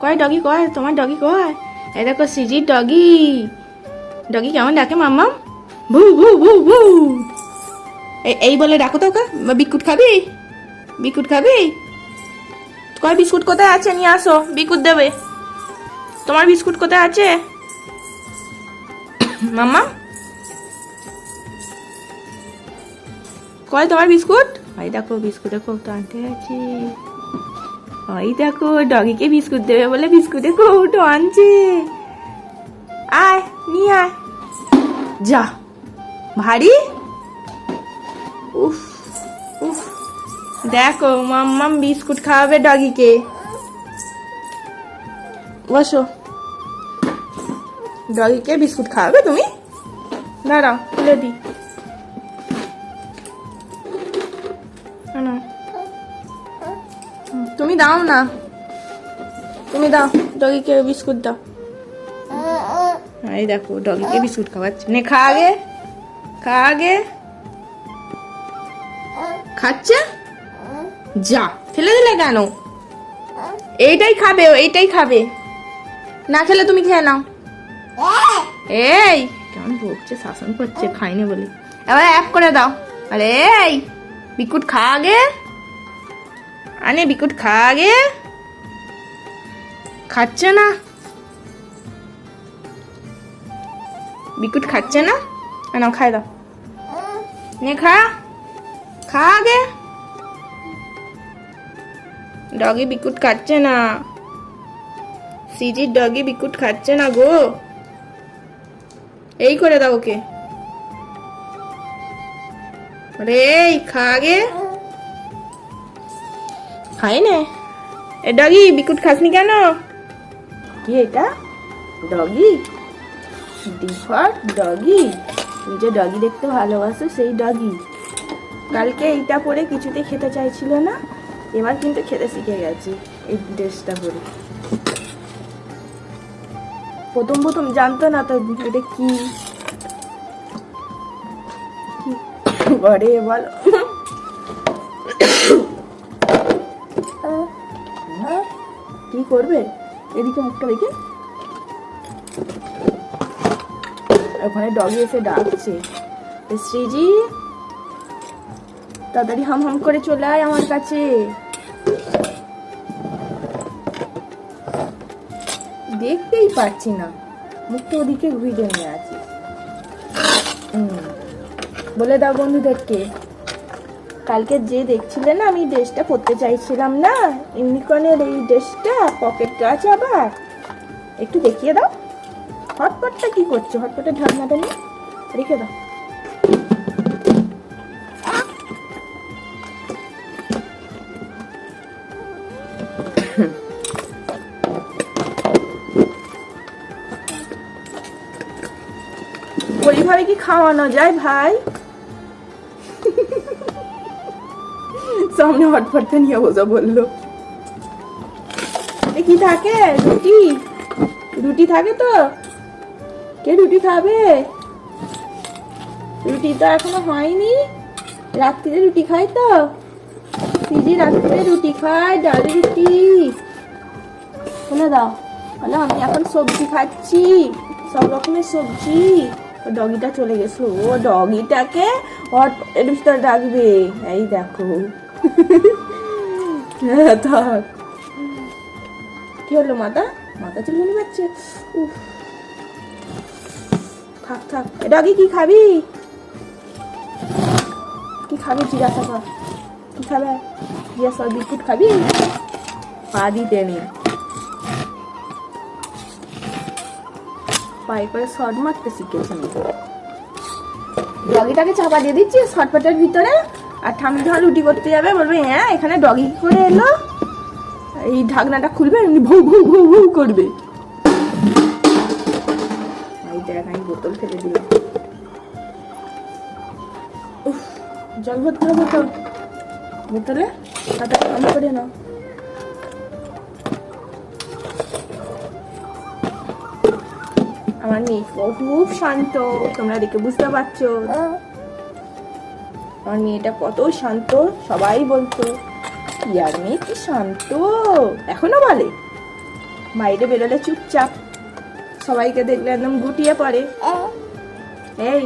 কয় ডগি কয়? তোমার ডগি কয়? এই দেখো সিজির ডগি। ডগি কেমন ডাকে মাম্মাম? ভু ভু ভু ভু। এই- বলে ডাকো তো ওকে বিস্কুট খাবি? বিস্কুট খাবি? কয় বিস্কুট কোথায় আছে? নিয়ে আসো, বিস্কুট দেবে। তোমার বিস্কুট কোথায় আছে? মাম্মা? কয় তোমার বিস্কুট? ওই দেখো, বিস্কুটে খুব টানতে আছে ওই দেখো, ডগিকে বিস্কুট দেবে বলে বিস্কুটে কৌটো আনছে। আয়, নিয়ে আয়। যা। ভারী? উফ উফ। দেখো, মাম্মাম বিস্কুট খাওয়াবে ডগিকে। বসো। ডগিকে বিস্কুট খাওয়াবে তুমি? দাঁড়াও খুলে দিই। দাও না। তুমি দাও, ডগিকে বিস্কুট দাও। এই দেখো, ডগিকে বিস্কুট খাওয়াচ্ছে। নে, খা আগে। খা আগে। খাচ্ছে? যা, ফেলে দিলে কেন? এইটাই খাবে এইটাই খাবে। না খেলে তুমি খেয়ে নাও। এই, কেমন বকছে শাসন করছে, খাইনি বলে। এবার এক করে দাও। আরে এই বিকুট খা আগে। আনে বিকুট খা আগে খাচ্ছে না। বিকুট খাচ্ছে না? নাও, খাই দাও। নে, খা। খা আগে ডগি বিকুট খাচ্ছে না। সিজির ডগি বিকুট খাচ্ছে না গো। এই করে দাও ওকে। এই খা আগে খাই নে এ ডগি বিকুট খাসনি কেন? কি এটা? ডগি? ডিফার ডগি? তুই যে ডগি দেখতে ভালোবাসো সেই ডগি। কালকে এইটা পরে কিছুতে খেতে চাইছিল না এবার কিন্তু খেতে শিখে গেছি এই ড্রেসটা পরে। প্রথম প্রথম জানতো না তো এটা কি? কি? করে বলো। কি করবে? এদিকে মুখটা দেখে। ওখানে ডগি এসে ডাকছে। শ্রীজি, তাড়াতাড়ি হাম হাম করে চলে আয় আমার কাছে। দেখতেই পাচ্ছি না। মুখটা ওদিকে ঘুরে নিয়ে আছে। বলে দাও বন্ধুদেরকে। কালকে যে দেখছিলে না, আমি ড্রেসটা পরতে চাইছিলাম না? ইউনিকর্নের এই ড্রেসটা পকেটটা আছে আবার। একটু দেখিয়ে দাও। হটপটটা কি করছ? হটপটের ঢাকনাটা নিয়ে রেখে দাও। ওইভাবে কি খাওয়ানো যায় ভাই? সামনে হটপটটা নিয়ে বসা বলল। কি থাকে? রুটি? রুটি থাকে তো? কে রুটি খাবে? রুটি তো এখনও হয়নি। রাত্রিরে রুটি খাই তো? সিজি রাত্রিরে রুটি খায়, ডাল রুটি। বলে দাও। বলে, আমি এখন সবজি খাচ্ছি। সব রকমের সবজি। ও ডগিটা চলে গেছে। ও ডগিটাকে হট এর রাখবে। এই দেখো। হ্যাঁ, থাক। কি হলো মাথা মাথা চুলকানি পাচ্ছে উফ। থাক থাক। এ ডগি কি খাবি? কি খাবি জিজ্ঞাসা কর। কি খাবে? জিজ্ঞাসা বিস্কুট খাবি? পা দিতে নেই। পায়ে করে শর্ট মারতে শিখেছে ডগিটাকে চাপা দিয়ে দিচ্ছি শর্টপাটের ভিতরে। আর ঠাম্মি যখন রুটি করতে যাবে, বলবে হ্যাঁ এখানে ডগি করে এলো। এই ঢাকনাটা খুলবে, এমনি ভৌ ভৌ ভৌ ভৌ করবে। এই দেখ, আমি বোতল ফেলে দিলাম। জল ভরতে হবে তো। বোতলে তাড়াতাড়ি অন করে নাও। আমার মেয়ে খুব শান্ত, তোমরা দেখে বুঝতে পারছ। আমার মেয়েটা কত শান্ত, সবাই বলতো ইয়ার মেয়ে, কি শান্ত, এখনও বলে? বাইরে বেরোলে চুপচাপ, সবাইকে দেখলে একদম গুটিয়ে পড়ে। এই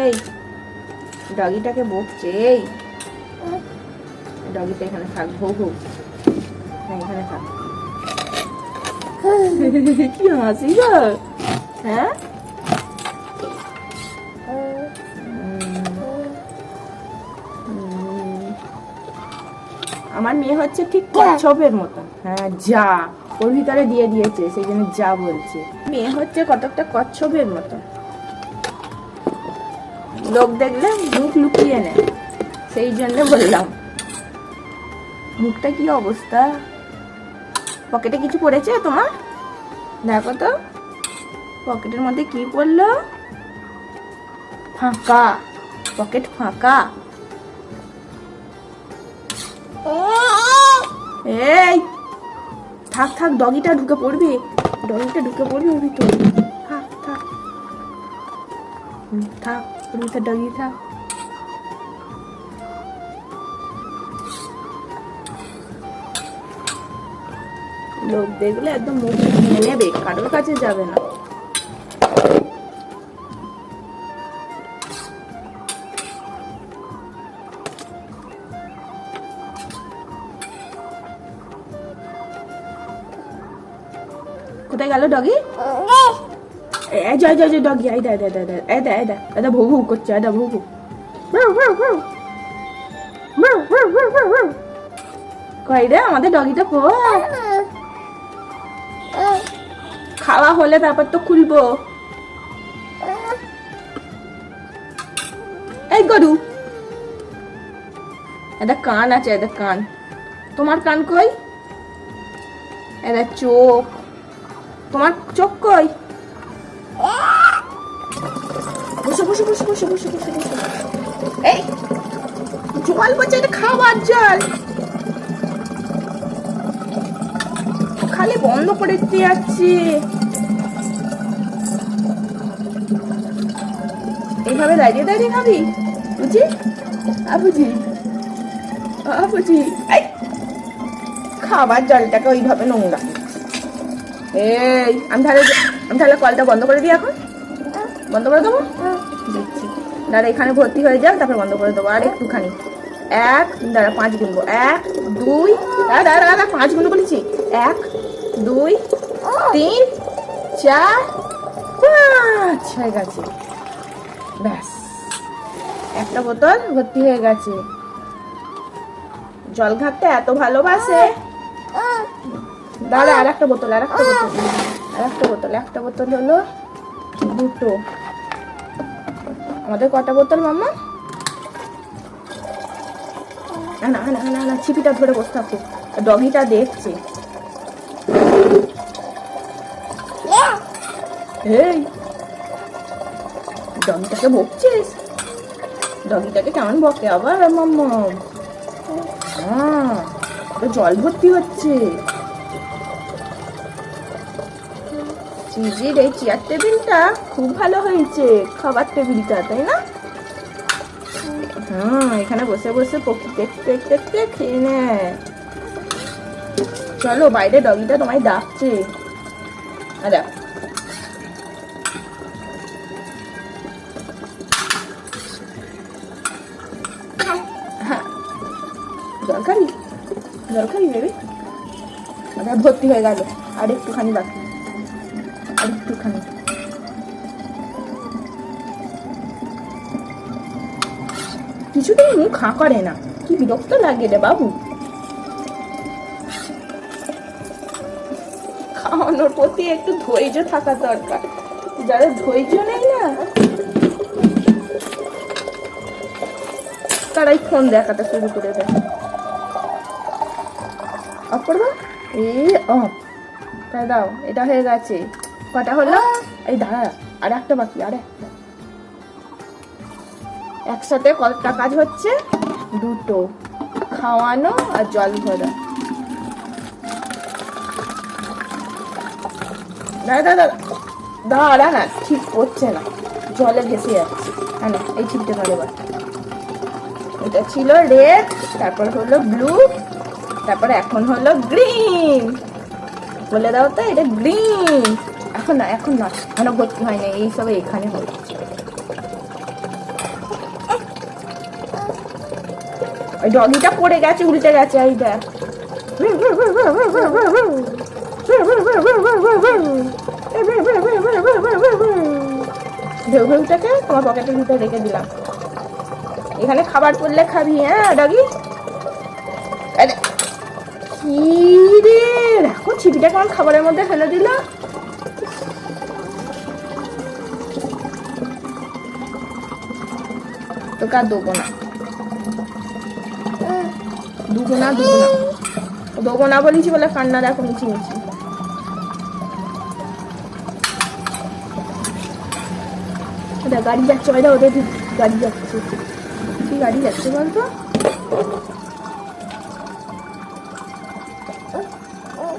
এই, ডগিটাকে বকছে, এই, ডগিটা এখানে থাক, ভৌ ভৌ হ্যাঁ এখানে থাক। কি হাসি হ্যাঁ? আমার মেয়ে হচ্ছে ঠিক কচ্ছপের মতন। হ্যাঁ যা। ওর ভিতরে দিয়ে দিয়েছে সেই জন্য যা বলছে। মেয়ে হচ্ছে কতকটা কচ্ছপের মতন। লোক দেখলে মুখ লুকিয়ে নেয়। সেই জন্য বললাম মুখটা কি অবস্থা? পকেটে কিছু পড়েছে তোমার? দেখো তো পকেটের মধ্যে কি পড়ল? ফাঁকা পকেট ফাঁকা। এই, থাক থাক, ডগিটা ঢুকে পড়বে। ডগিটা ঢুকে পড়বে ওর ভিতরে। থাক থাক। থাক, ওর ভিতরে ডগি থাক। লোক দেখলে একদম মুখ নেবে, কারোর কাছে যাবে না। কোথায় গেল ডগি খাওয়া হলে তারপর তো খুলবো। এই গরু। এটা কান আছে এটা কান। তোমার কান কই? এটা চোখ। তোমার চোখ কই? বসে বসে বসে বসে বসে বসে বসে এই, জল বলছে এটা খাবার জল। খালি বন্ধ করে দিতে যাচ্ছি। এইভাবে দাঁড়িয়ে দাঁড়িয়ে খাবি? বুঝি? আবুজি আবুজি খাবার জলটাকে ওইভাবে নোংরা। এই আমি তাহলে আমি তাহলে কলটা বন্ধ করে দিই এখন? বন্ধ করে দেবো? দিচ্ছি দাঁড়া এখানে ভর্তি হয়ে যাক তারপরে বন্ধ করে দেবো। আর একটুখানি। এক দাঁড়া পাঁচ গুনবো। এক দুই দাঁড়া দাঁড়া দাঁড়া পাঁচ গুনবো বলেছি। এক দুই তিন চার পাঁচ। হয়ে গেছে। ব্যাস। একটা বোতল ভর্তি হয়ে গেছে। জল ঘাটতে এত ভালোবাসে। দাঁড়া আর একটা বোতল আর একটা বোতল। আর একটা বোতল একটা বোতল হলো দুটো। আমাদের কটা বোতল, মাম্মা? না না না না না, ছিপিটা ধরে বসে থাকো। ডগিটা দেখছে। এই, ডগিটাকে বকছিস? ডগিটাকে কেমন বকে আবার, মাম্মা? হ্যাঁ জল ভর্তি হচ্ছে। চিজির এই চেয়ার টেবিলটা খুব ভালো হয়েছে, খাবার টেবিলটা তাই না? হুম, এখানে বসে বসে পক্ষী দেখতে দেখতে খেয়ে নেয় চলো, বাইরে ডগিটা তোমায় ডাকছে। আর হ্যাঁ জল খাবি বেবি ভর্তি হয়ে গেল। আর একটুখানি বাকি। একটুখানি। কিছুতেই মুখ হাঁ করে না। কি বিরক্ত লাগে রে বাবু। খাওয়ানোর প্রতি একটু ধৈর্য থাকা দরকার। যাদের ধৈর্য নেই না, তারাই ফোন দেখাতে শুরু করে দেয়। অফ করব এই অফ তাই দাও এটা হয়ে গেছে। কটা হলো? এই দাঁড়া, আর একটা বাকি, আর একটা। একসাথে কতটা কাজ হচ্ছে? দুটো। খাওয়ানো আর জল ভরা। দাঁড়া দাঁড়া দাঁড়া। না, ঠিক করছে না। জলে ভেসে যাচ্ছে। হ্যাঁ না, এই ধরে এবার। এটা ছিল রেড তারপর হলো ব্লু তারপর এখন হলো গ্রিন বলে দাও তো, এটা গ্রিন এখন না এখন না। এখনও ভর্তি হয় না এইসব এখানে হচ্ছে ওই ডগিটা পড়ে গেছে, উল্টে গেছে, এই দেখ। ঢেউ ঢেউটাকে তোমার পকেটের ভিতরে রেখে দিলাম। এখানে খাবার পড়লে খাবি হ্যাঁ ডগি? কি রে? দেখো ছিপিটা কেমন খাবারের মধ্যে ফেলে দিল? তোকে আর দেবো না দুবো না দুবো না দেবো না বলেছি বলে কান্না দেখো মিছি মিছি গাড়ি যাচ্ছে ওইটা ওদের গাড়ি যাচ্ছে। কি গাড়ি যাচ্ছে বলতো?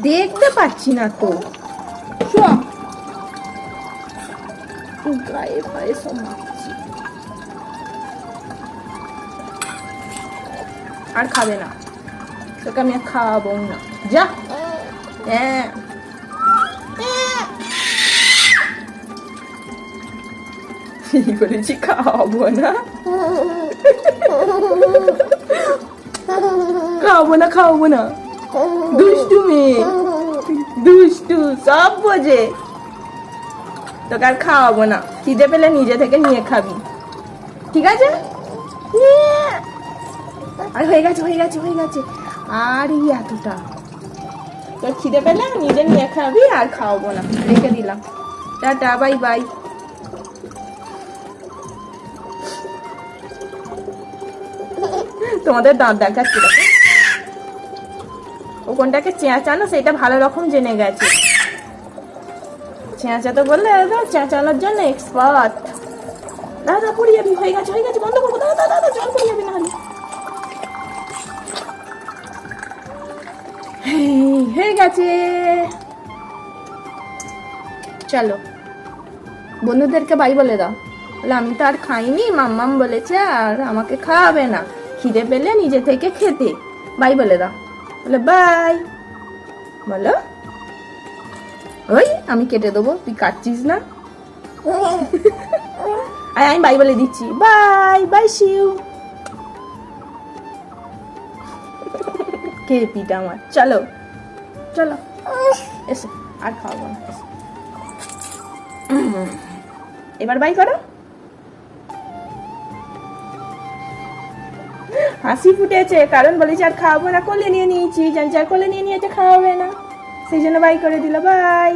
দেখতে পাচ্ছি না তো। গায়ে ফায়ে সব মাখছি। আর খাবে না। তোকে আমি আর খাওয়াবো না। যা। হ্যাঁ। বলেছি, খাওয়াবো না? খাওয়াবো না খাওয়াবো না। দুষ্টু মেয়ে। দুষ্টু, সব বোঝে। তোকে আর খাওয়াবো না। খিদে পেলে নিজে থেকে নিয়ে খাবি। ঠিক আছে? আর হয়ে গেছে হয়ে গেছে হয়ে গেছে। আর এই এতটা। তোর খিদে পেলে নিজে নিয়ে খাবি আর খাওয়াবো না। রেখে দিলাম। Tata bye bye. তোমাদের দাঁত দেখাচ্ছি ও কোনটাকে চেঁচানো সেটা ভালো রকম জেনে গেছে। চেঁচাতে বললে দাদা চেঁচানোর জন্য এক্সপার্ট দাদা পড়ে যাবি হয়ে গেছে হয়ে গেছে বন্ধ করব। দাদা দাদা জল পড়ে যাবি নাহলে হয়ে গেছে। চলো, বন্ধুদেরকে বাই বলে দাও। বলে, আমি তো আর খাইনি, মাম্মাম বলেছে আর আমাকে খাওয়াবে না। খিদে পেলে নিজে থেকে খেতে। বাই বলে দাও। বলে বাই বলো, ওই, আমি কেটে দেবো, তুই কাটছিস না? আর আমি বাই বলে দিচ্ছি। বাই বাই শিউ কে পিটা আমার? চলো। চলো। এসো, আর খাওয়াবো না। এবার বাই করো। হাসি ফুটেছে, কারণ বলেছি আর খাওয়াবো না, কোলে নিয়ে নিয়েছি, জানছি আর কোলে নিয়ে নিয়েছে খাওয়াবে না। সেই জন্য বাই করে দিল, বাই।